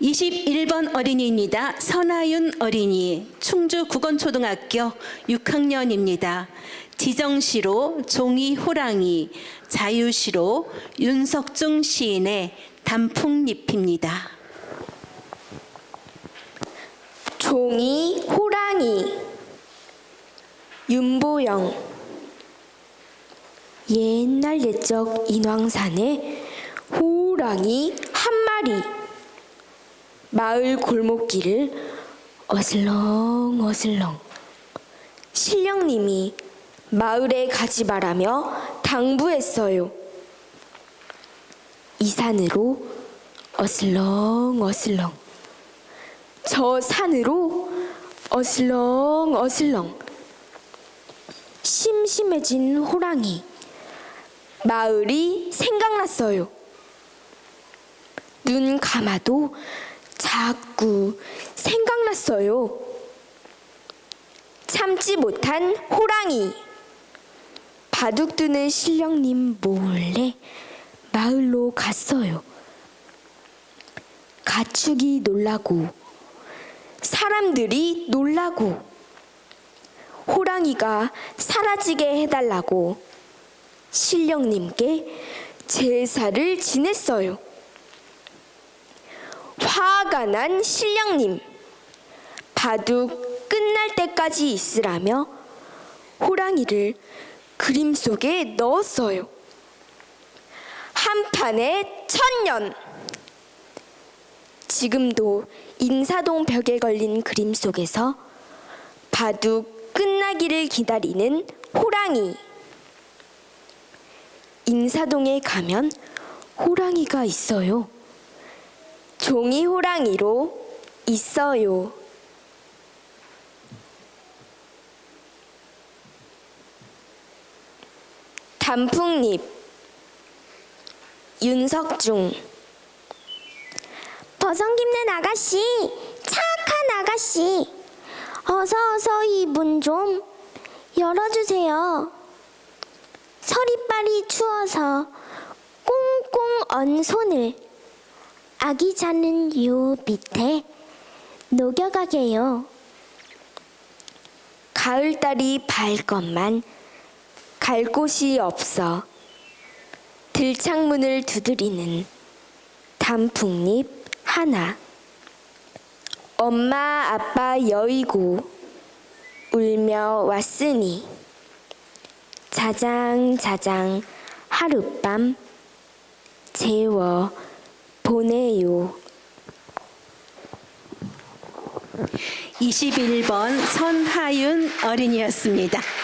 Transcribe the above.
21번 어린이입니다. 선하윤 어린이, 충주 국원초등학교 6학년입니다. 지정시로 종이 호랑이, 자유시로 윤석중 시인의 단풍잎입니다. 종이 호랑이 윤보영 옛날 옛적 인왕산에 호랑이 한 마리 마을 골목길을 어슬렁 어슬렁 신령님이 마을에 가지 말라며 당부했어요. 이 산으로 어슬렁 어슬렁 저 산으로 어슬렁 어슬렁 심심해진 호랑이 마을이 생각났어요. 눈 감아도 자꾸 생각났어요. 참지 못한 호랑이 바둑 두는 신령님 몰래 마을로 갔어요. 가축이 놀라고 사람들이 놀라고 호랑이가 사라지게 해달라고 신령님께 제사를 지냈어요. 화가 난 신령님 바둑 끝날 때까지 있으라며 호랑이를 그림 속에 넣었어요. 한 판에 천년 지금도 인사동 벽에 걸린 그림 속에서 바둑 끝나기를 기다리는 호랑이. 인사동에 가면 호랑이가 있어요. 종이 호랑이로 있어요. 단풍잎 윤석중 버선 깁는 아가씨, 착한 아가씨. 어서 어서 이 문 좀 열어주세요. 서리빨이 추워서 꽁꽁 언 손을 아기 자는 요 밑에 녹여가게요. 가을달이 밝건만 갈 곳이 없어 들창문을 두드리는 단풍잎 하나 엄마 아빠 여의고 울며 왔으니 자장자장 하룻밤 재워 보내요 21번 선하윤 어린이였습니다.